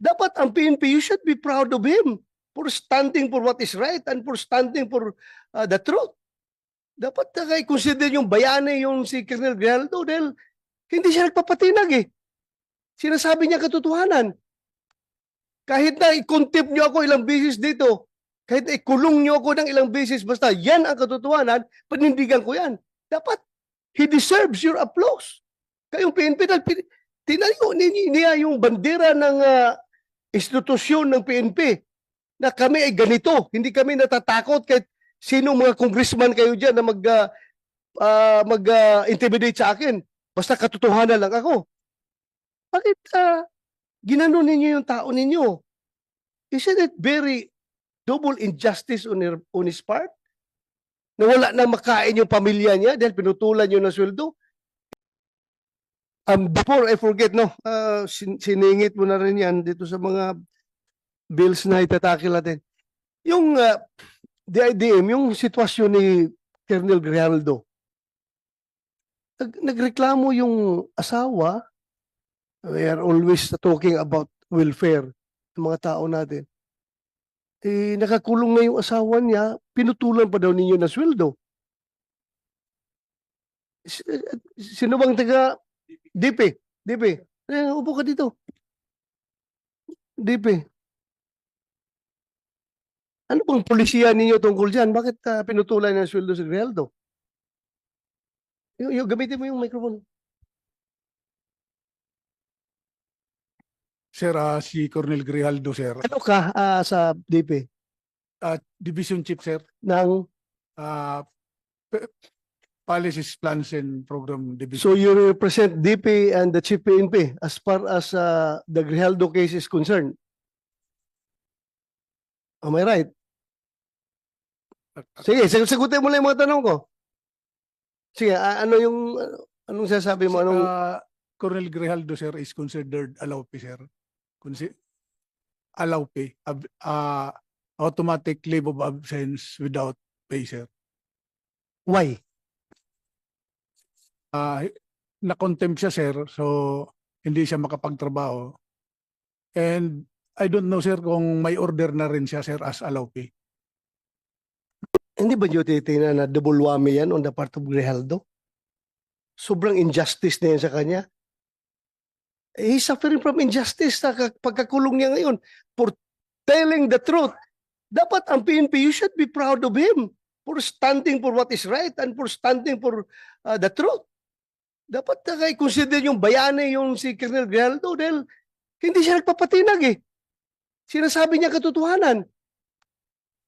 Dapat ang PNP, you should be proud of him for standing for what is right and for standing for uh, the truth. Dapat uh, i-consider yung bayani yung si Colonel Grijaldo dahil hindi siya nagpapatinag eh. Sinasabi niya katotohanan. Kahit na i-contempt niyo ako ilang beses dito, kahit na ikulong niyo ako ng ilang beses, basta yan ang katotohanan, panindigan ko yan. Dapat, he deserves your applause. Kayong PNP, tinayo ni- niya yung bandera ng ah, institusyon ng PNP na kami ay ganito. Hindi kami natatakot kahit sino mga congressman kayo dyan na mag, ah, ah, mag ah, intimidate sa akin. Basta katotohanan lang ako. Bakit uh, ginanon ninyo yung tao ninyo? Isn't it very double injustice on, her, on his part? Na wala na makain yung pamilya niya dahil pinutulan niyo ng sweldo? Um, before I forget, no, uh, sin- siningit mo na rin yan dito sa mga bills na itatakil natin. Yung uh, DIDM, yung sitwasyon ni Colonel Grijaldo, nag- nagreklamo yung asawa, we are always talking about welfare ng mga tao natin. Eh, nakakulong na yung asawa niya, pinutulan pa daw ninyo ng sweldo. Eh, Sino bang taga DP? DP. Eh, upo ka dito. DP. Ano bang polisiya ninyo tungkol dyan? Bakit ah, pinutulan ng sweldo si Grijaldo? Yung, yung, gamitin mo yung microphone. Sir, ah, si Colonel Grijaldo, sir. Ano ka ah, sa DP? Division Chief, sir. Ng, Ah, Policies, Plans and Program Division. so you represent DP and the Chief PNP as far as ah, the Grijaldo case is concerned? Am I right? Sige, sag- sagutin mo lang yung mga tanong ko. Sige, a- ano yung, ano- anong sasabi mo? Anong, Ah, Colonel Grijaldo, sir, is considered pay, sir. Consi- pay. Ab- ah, automatic leave of absence without pay, sir. why? Ah, na-contempt siya, sir. So, hindi siya makapagtrabaho. And I don't know, sir, kung may order na rin siya, sir, as allow. Hindi ba nyo titingnan na double whammy yan on the part of Grijaldo? Sobrang injustice na yan sa kanya. He's suffering from injustice sa pagkakulong niya ngayon for telling the truth. Dapat ang PNP, you should be proud of him for standing for what is right and for standing for uh, the truth. Dapat uh, i-consider yung bayani yung si Colonel Grijaldo dahil hindi siya nagpapatinag eh. Sinasabi niya katotohanan.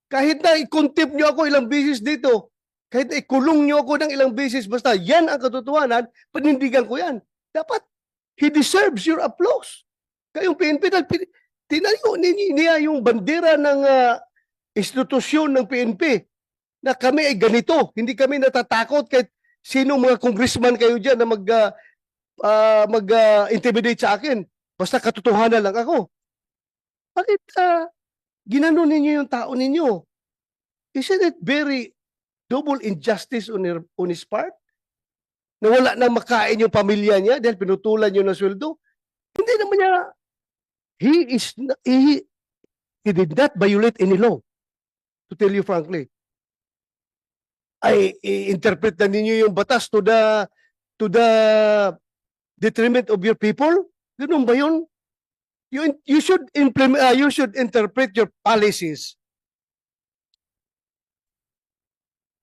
Kahit na i-contempt niyo ako ilang beses dito, kahit na ikulong niyo ako ng ilang beses, basta yan ang katotohanan, panindigan ko yan. Dapat, he deserves your applause. Kayong PNP, tinayo ni- niya yung bandera ng ah, institusyon ng PNP na kami ay ganito. Hindi kami natatakot kahit sino mga congressman kayo dyan na mag, ah, ah, mag ah, intimidate sa akin. Basta katotohanan lang ako. Bakit ah, ginanon ninyo yung tao ninyo? Isn't it very double injustice on, her, on his part? Na wala na makain yung pamilya niya dahil pinutulan niyo ng sweldo? Hindi naman niya, he is, he, he did not violate any law. To tell you frankly. Ay, i-interpret na ninyo yung batas to the, to the detriment of your people? Ganun ba yun? You, you should implement, uh, you should interpret your policies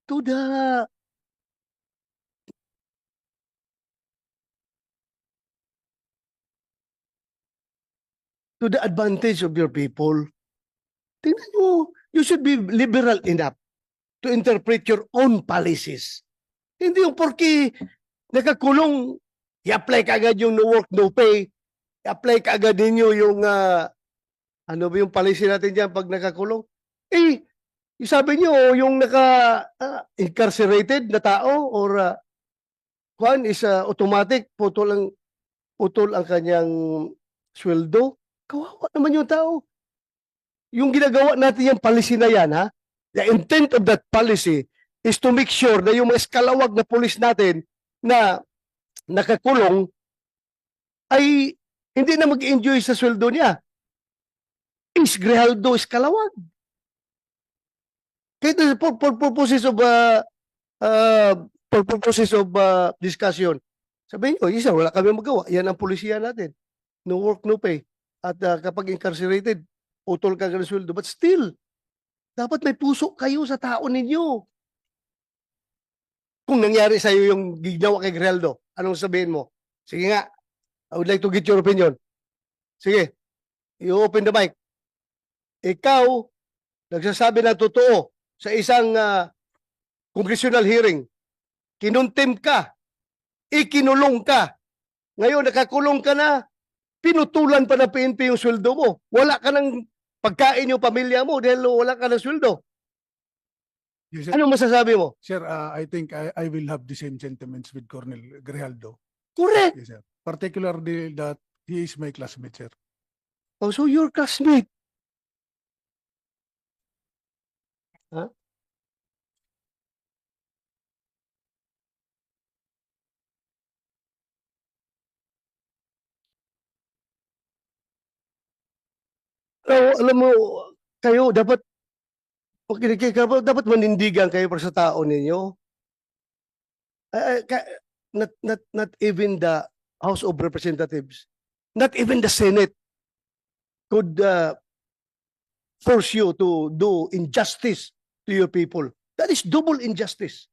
to the to the advantage of your people. Tingnan nyo, you should be liberal enough to interpret your own policies. Hindi yung porki nakakulong, i-apply ka agad yung no work, no pay, i-apply ka agad ninyo yung, ah, ano ba yung policy natin dyan pag nakakulong? Eh, yung sabi nyo, yung naka ah, incarcerated na tao or uh, kwan is ah, automatic, putol ang putol ang kanyang sweldo. Kawawa naman yung tao. Yung ginagawa natin yung policy na yan, ha? The intent of that policy is to make sure na yung mga eskalawag na pulis natin na nakakulong ay hindi na mag-enjoy sa sweldo niya. is Grijaldo Escalawag. Kaya for, for purposes of uh, uh, for purposes of uh, discussion, sabihin nyo, isa, wala kami magawa. Yan ang polisiya natin. No work, no pay. At uh, kapag incarcerated, utol ka ng sweldo. But still, dapat may puso kayo sa tao ninyo. Kung nangyari sa iyo yung ginawa kay Grijaldo, anong sabihin mo? Sige nga, I would like to get your opinion. Sige, you open the mic. Ikaw, nagsasabi ng totoo sa isang ah, congressional hearing. Kinuntim ka. Ikinulong ka. Ngayon, nakakulong ka na. Pinutulan pa ng PNP yung sweldo mo. Wala ka ng pagkain yung pamilya mo dahil wala ka ng sweldo. Yes, sir. Ano masasabi mo? Sir, uh, I think I, I will have the same sentiments with Colonel Grijaldo. Correct. Yes, sir. Particularly that he is my classmate, sir. Oh, so your classmate. Huh? Oh, alam mo, kayo dapat makinig kayo, dapat manindigan kayo para sa tao ninyo. Ka- not, not, not even the House of Representatives, not even the Senate could uh, force you to do injustice to your people. That is double injustice.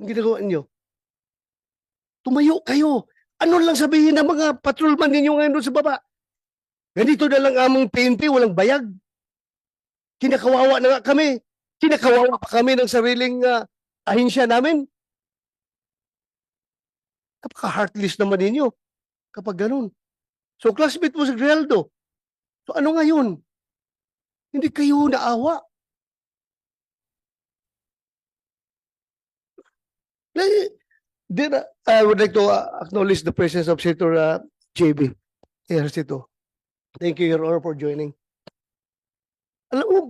Ang ginagawa niyo. Tumayo kayo. Ano lang sabihin ng mga patrolman ninyo ngayon sa baba? Ganito na lang among PNP, walang bayag. Kinakawawa na nga kami. Kinakawawa pa kami ng sariling uh, ahinsya namin. Napaka-heartless naman ninyo kapag ganun. So classmate mo si Grijaldo. So ano ngayon? Hindi kayo naawa. Then, I would like to uh, acknowledge the presence of Senator uh, JB. Ejercito. Thank you, Your Honor, for joining. Alam mo,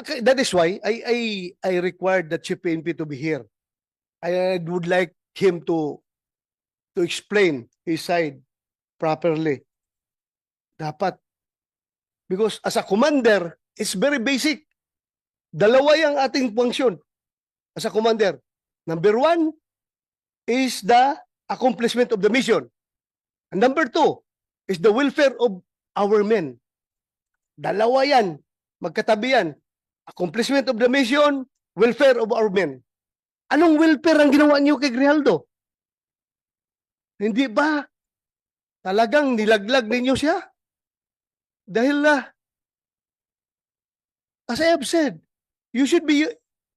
okay, that is why I I I required the Chief PNP to be here. I would like him to to explain his side properly. Dapat. Because as a commander, it's very basic. Dalawa yung ating function as a commander. Number one is the accomplishment of the mission. And number two is the welfare of our men. Dalawa yan. Magkatabi yan. Accomplishment of the mission, welfare of our men. Anong welfare ang ginawa niyo kay Grijaldo? Hindi ba talagang nilaglag ninyo siya? Dahil uh, as I have said, you should be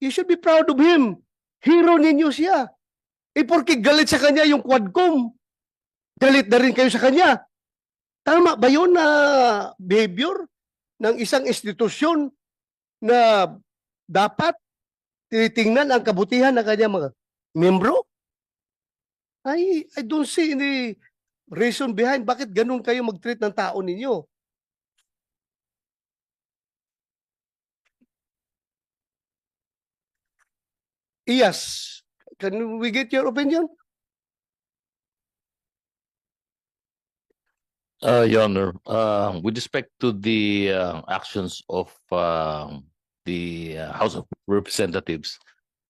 you should be proud of him. Hero ninyo siya. Eh porke galit sa kanya yung Quadcom, galit na rin kayo sa kanya. Tama ba yun na behavior ng isang institusyon na dapat tinitingnan ang kabutihan ng kanyang mga membro? I, I don't see any reason behind bakit ganun kayo mag-treat ng tao ninyo. Yes. Can we get your opinion? Uh, Your Honor, uh, with respect to the uh, actions of uh, the uh, House of Representatives,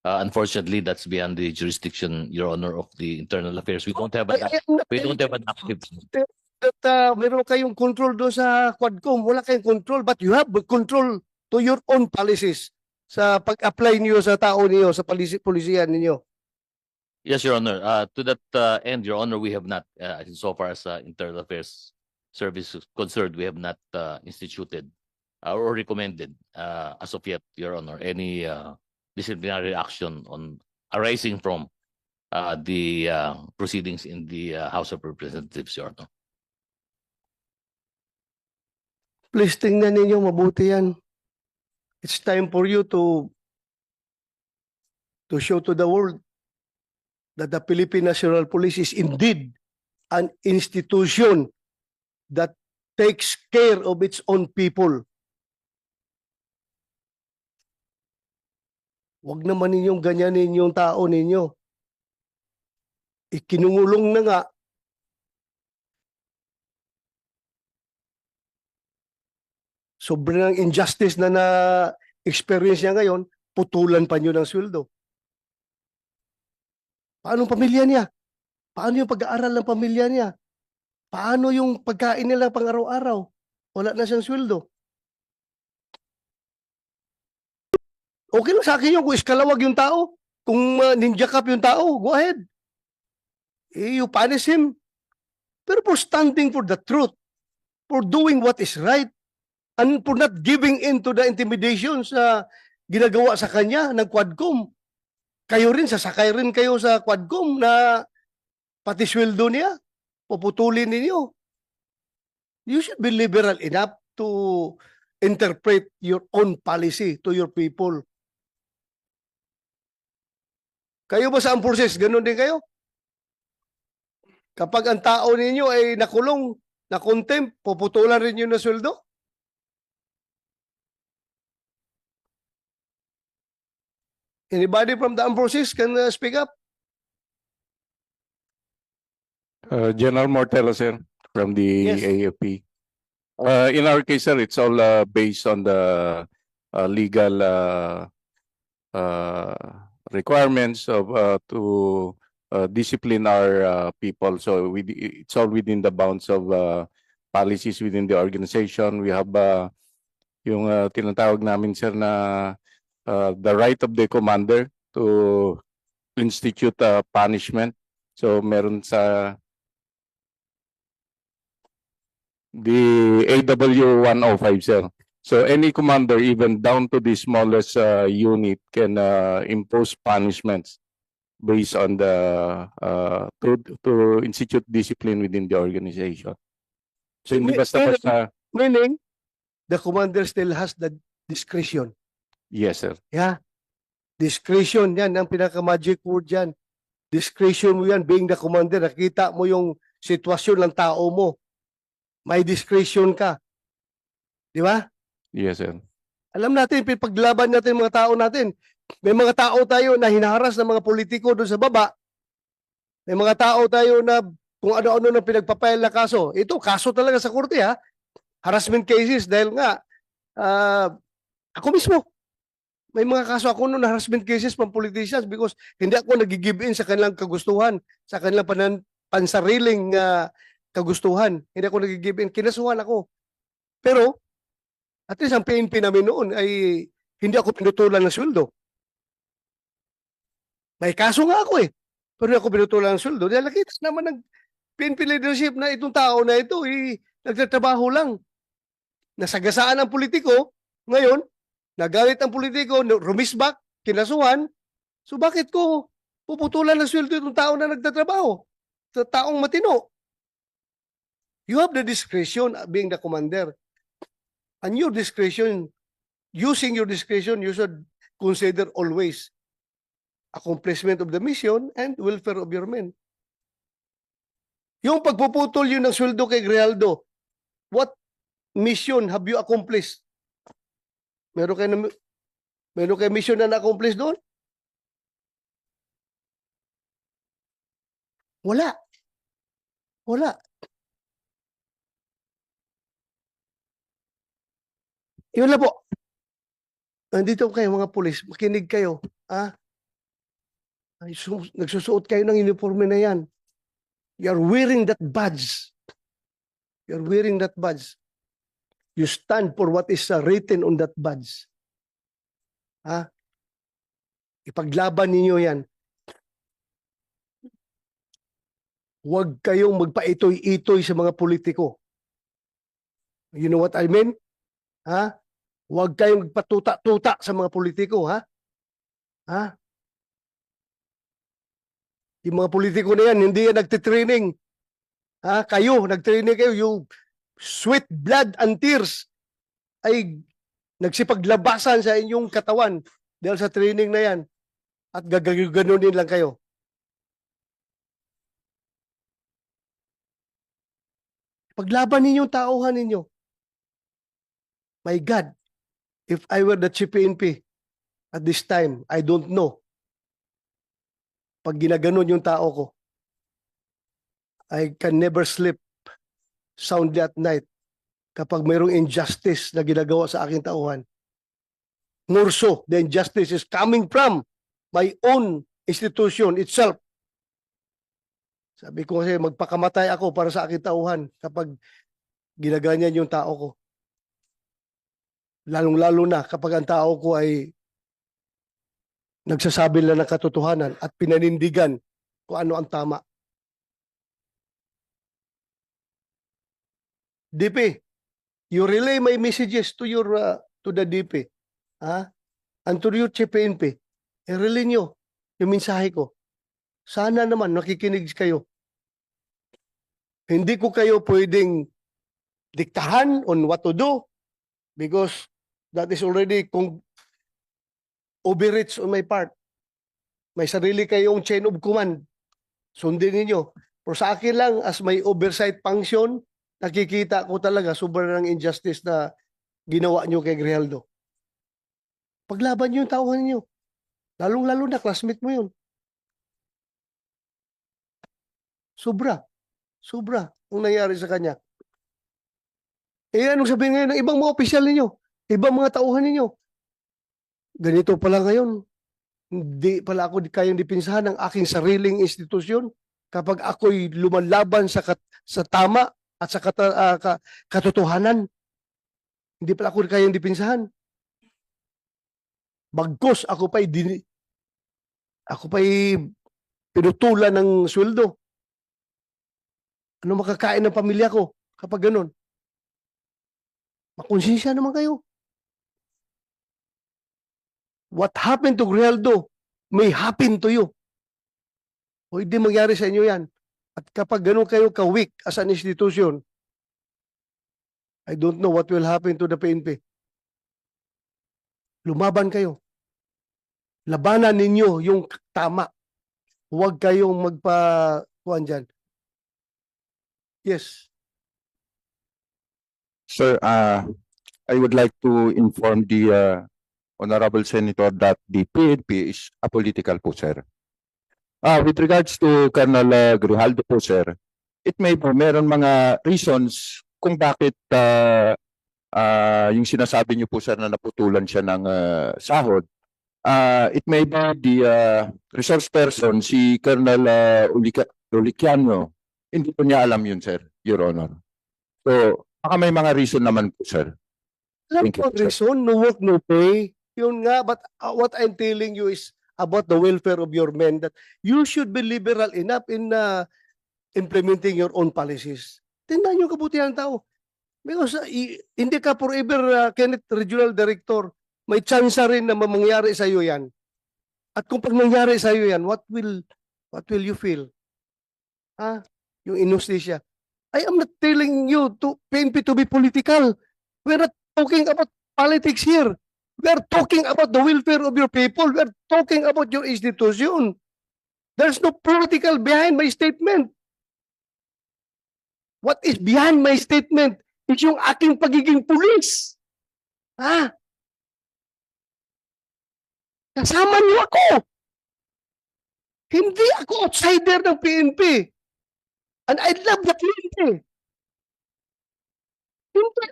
uh, unfortunately, that's beyond the jurisdiction, Your Honor, of the Internal Affairs. We don't have an, we don't have an active. that uh, meron kayong control doon sa Quadcom. Wala kayong control, but you have control to your own policies sa pag-apply niyo sa tao niyo, sa polisi polisiyan ninyo. Yes, Your Honor. Uh, to that uh, end, Your Honor, we have not, uh, so far as uh, Internal Affairs Service is concerned, we have not uh, instituted uh, or recommended uh, as of yet, Your Honor, any uh, disciplinary action on arising from uh, the uh, proceedings in the uh, House of Representatives, Your Honor. Please tingnan ninyo mabuti yan. It's time for you to to show to the world that the Philippine National Police is indeed an institution that takes care of its own people. Huwag naman ninyong ganyanin yung tao ninyo. Ikinungulong na nga. Sobrang injustice na na-experience niya ngayon, putulan pa niyo ng sweldo. Paano pamilya niya? Paano yung pag-aaral ng pamilya niya? Paano yung pagkain nila pang araw-araw? Wala na siyang sweldo. Okay lang sa akin yun kung iskalawag yung tao. Kung uh, ninja cup yung tao, go ahead. Eh, you punish him. Pero for standing for the truth, for doing what is right, and for not giving in to the intimidation sa ginagawa sa kanya ng Quadcom. Kayo rin, sasakay rin kayo sa Quadcom na pati sweldo niya, puputulin ninyo. You should be liberal enough to interpret your own policy to your people. Kayo ba sa ang process? Ganon din kayo? Kapag ang tao ninyo ay nakulong, na contempt, puputulan rin yun na sweldo? Anybody from the armed forces can uh, speak up? Uh, General Mortello, sir, from the Yes. AFP. Uh, in our case, sir, it's all uh, based on the uh, legal uh, uh, requirements of uh, to uh, discipline our uh, people. So we, it's all within the bounds of uh, policies within the organization. We have uh, yung uh, tinatawag namin, sir, na uh, the right of the commander to institute uh, punishment. So meron sa the AW 105 sir. So any commander even down to the smallest uh, unit can uh, impose punishments based on the uh, to to institute discipline within the organization. So hindi basta basta Meaning, the commander still has the discretion. Yes sir. Yeah. Discretion yan, ang pinaka-magic word yan. Discretion mo yan, being the commander, nakita mo yung sitwasyon ng tao mo. May discretion ka. Di ba? Yes sir. Alam natin, paglaban natin mga tao natin. May mga tao tayo na hinaharas ng mga politiko doon sa baba. May mga tao tayo na kung ano-ano na pinagpapail na kaso. Ito, kaso talaga sa korte ha. Harassment cases dahil nga, ah, ako mismo, may mga kaso ako noon harassment cases pang politicians because hindi ako nag-give in sa kanilang kagustuhan, sa kanilang panan, pansariling ah, kagustuhan. Hindi ako nag-give in. Kinasuhan ako. Pero, at least ang PNP namin noon ay hindi ako pinutulan ng sweldo. May kaso nga ako eh. Pero hindi ako pinutulan ng sweldo. Dahil nakita naman ng PNP leadership na itong tao na ito eh, nagtatrabaho lang. Nasagasaan ang politiko. Ngayon, nagalit ang politiko, rumisbak, kinasuhan. So bakit ko puputulan ng sweldo itong tao na nagtatrabaho? Sa taong matino. You have the discretion uh, being the commander. And your discretion, using your discretion, you should consider always accomplishment of the mission and welfare of your men. Yung pagpuputol yun ng sweldo kay Grijaldo, what mission have you accomplished? Meron kayo, na, meron kayo mission na na-accomplish doon? Wala. Wala. Yun lang po. Nandito kayo mga pulis, makinig kayo. Ha? Ay, su- nagsusuot kayo ng uniforme na yan. You're wearing that badge. You're wearing that badge. You stand for what is uh, written on that badge. Ha? Ipaglaban ninyo yan. Huwag kayong magpaitoy-itoy sa mga politiko. You know what I mean? Ha? Huwag kayong magpatuta-tuta sa mga politiko, ha? Ha? Yung mga politiko na yan, hindi yan nagtitraining. Ha? Kayo, nagtraining kayo, yung sweat, blood, and tears ay nagsipaglabasan sa inyong katawan dahil sa training na yan. At gaganunin lang kayo. Paglaban ninyong tauhan ninyo. My God, if I were the chief PNP at this time, I don't know. Pag ginaganon yung tao ko, I can never sleep soundly at night kapag mayroong injustice na ginagawa sa aking tauhan. More so, the injustice is coming from my own institution itself. Sabi ko kasi magpakamatay ako para sa aking tauhan kapag ginaganyan yung tao ko. Lalong-lalo na kapag ang tao ko ay nagsasabi lang ng katotohanan at pinanindigan kung ano ang tama. DP, you relay my messages to your uh, to the DP. Ha? And to your Chief PNP. I-relay nyo yung mensahe ko. Sana naman nakikinig kayo. Hindi ko kayo pwedeng diktahan on what to do because that is already kung overreach on my part. May sarili kayong chain of command. Sundin ninyo. Pero sa akin lang, as may oversight function, nakikita ko talaga sobrang injustice na ginawa nyo kay Grijaldo. Paglaban nyo yung tauhan nyo. Lalong-lalo na, classmate mo yun. Sobra. Sobra ang nangyari sa kanya. Eh, anong sabihin ngayon ng ibang mga opisyal ninyo? Ibang mga tauhan ninyo? Ganito pala ngayon. Hindi pala ako kayang dipinsahan ng aking sariling institusyon kapag ako'y lumalaban sa, sa tama at sa kata, ah, ka- katotohanan. Hindi pala ako kayang dipinsahan. Bagkos ako pa'y dini, ako pa'y pinutulan ng sweldo. Ano makakain ng pamilya ko kapag ganun? Makonsensya naman kayo. What happened to Grijaldo may happen to you. O hindi mangyari sa inyo yan. At kapag ganun kayo ka-weak as an institution, I don't know what will happen to the PNP. Lumaban kayo. Labanan ninyo yung tama. Huwag kayong magpa... Kuhan dyan. Yes. Sir, uh, I would like to inform the uh, Honorable Senator that the PNP is apolitical po, sir. Uh, with regards to Colonel uh, Grijaldo po, sir, it may po, meron mga reasons kung bakit uh, uh, yung sinasabi niyo po, sir, na naputulan siya ng uh, sahod. Uh, it may be the uh, resource person, si Colonel uh, Ulica- Uliciano. Hindi po niya alam yun, sir, Your Honor. So, baka may mga reason naman po, sir. Alam Thank you, ko, sir. reason, no work, no pay. Yun nga, but uh, what I'm telling you is about the welfare of your men that you should be liberal enough in uh, implementing your own policies. Tingnan yung kabutihan ng tao. Because uh, hindi ka forever, uh, Kenneth, Regional Director, may chance rin na mangyari sa iyo yan. At kung pag nangyari sa iyo yan, what will what will you feel? Ha? Yung inostisya. I am not telling you to PNP to be political. We're not talking about politics here. We're talking about the welfare of your people. We're talking about your institution. There's no political behind my statement. What is behind my statement is yung aking pagiging pulis. Ha? Kasama niyo ako. Hindi ako outsider ng PNP. And I love the PNP. Hindi.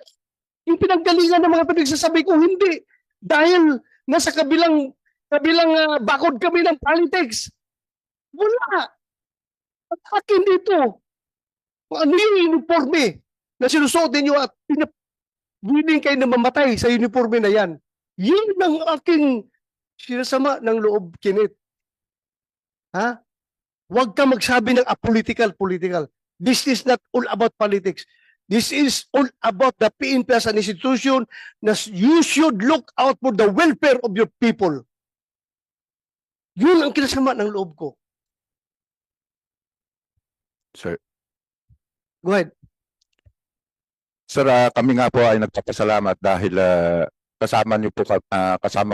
Yung pinanggalingan ng mga pinagsasabi ko, hindi. Dahil nasa kabilang kabilang ah, bakod kami ng politics. Wala. At akin dito. Ano yung uniforme na sinusuot ninyo at pinap- willing kayo na mamatay sa uniforme na yan. Yun ang aking sinasama ng loob, Kenneth. Ha? Huwag ka magsabi ng apolitical, political. This is not all about politics. This is all about the PNP as an institution na you should look out for the welfare of your people. Yun ang kinasama ng loob ko. Sir, Go ahead. sir ah, kami nga po ay nagpapasalamat dahil ah, kasama niyo po ah, kasama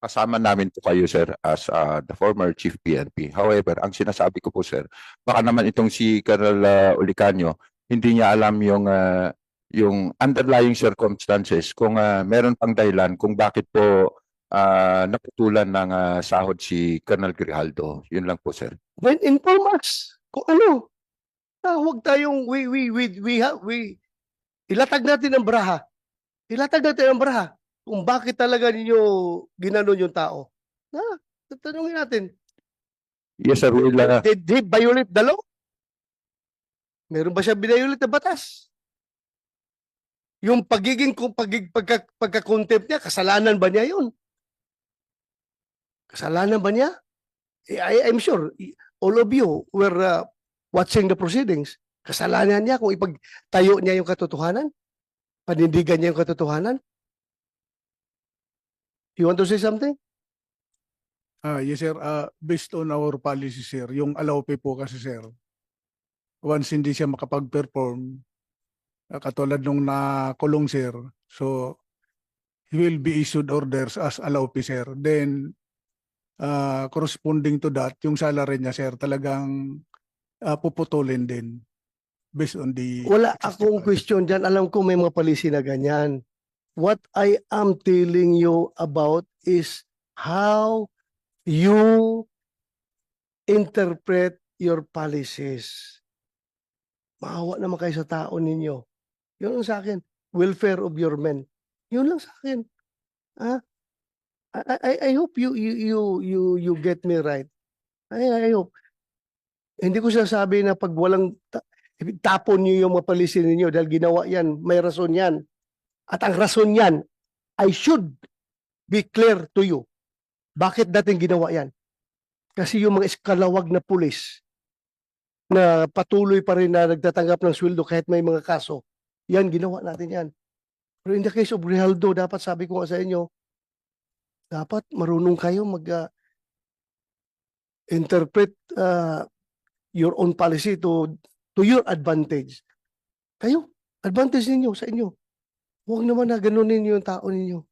kasama namin po kayo sir as ah, the former chief PNP. However, ang sinasabi ko po sir, baka naman itong si Colonel ah, Ulicanio hindi niya alam yung ah, yung underlying circumstances kung ah, meron pang dahilan kung bakit po ah, naputulan ng ah, sahod si Colonel Grijaldo. Yun lang po sir. Then inform us kung ano. Ah, huwag tayong we we we we have we Ilatag natin ang braha. Ilatag natin ang braha kung bakit talaga ninyo ginanon yung tao. Na, tatanungin natin, Yes, sir. We'll, uh, did he violate the law? Meron ba siya binayulit na batas? Yung pagiging pagig, pagka, pagka-contempt niya, kasalanan ba niya yun? Kasalanan ba niya? Eh, I, I'm sure all of you were uh, watching the proceedings. Kasalanan niya kung ipagtayo niya yung katotohanan? Panindigan niya yung katotohanan? You want to say something? Ah, yes sir, Ah, based on our policy sir, yung allow po kasi sir. Once hindi siya makapag-perform, ah, katulad nung nakulong sir, so he will be issued orders as allow pay sir. Then ah, corresponding to that, yung salary niya sir talagang ah, puputulin din based on the Wala akong question dyan. Alam ko may mga policy na ganyan. What I am telling you about is how you interpret your policies. Maawa naman kayo sa tao ninyo. Yun lang sa akin. Welfare of your men. Yun lang sa akin. Ha? I, I, I hope you, you, you, you, you get me right. I, I hope. Hindi ko sinasabi na pag walang ta- tapon niyo yung mga policy ninyo dahil ginawa yan, may rason yan. At ang rason yan, I should be clear to you. Bakit dating ginawa yan? Kasi yung mga eskalawag na pulis na patuloy pa rin na nagtatanggap ng sweldo kahit may mga kaso, yan, ginawa natin yan. Pero in the case of Rialdo, dapat sabi ko nga sa inyo, dapat marunong kayo mag uh, interpret uh, your own policy to to your advantage. Kayo, advantage ninyo sa inyo. Huwag naman na ganunin yung tao ninyo.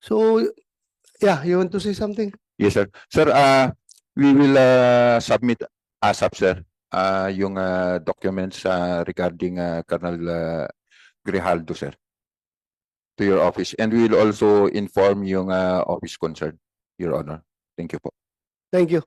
So, yeah, you want to say something? yes, sir. Sir, uh, we will, uh, submit ASAP, sir, uh, yung, uh, documents, uh, regarding, uh, Colonel, uh, Grijaldo, sir, to your office. And we will also inform yung, uh, office concerned, Your Honor. Thank you po. Thank you.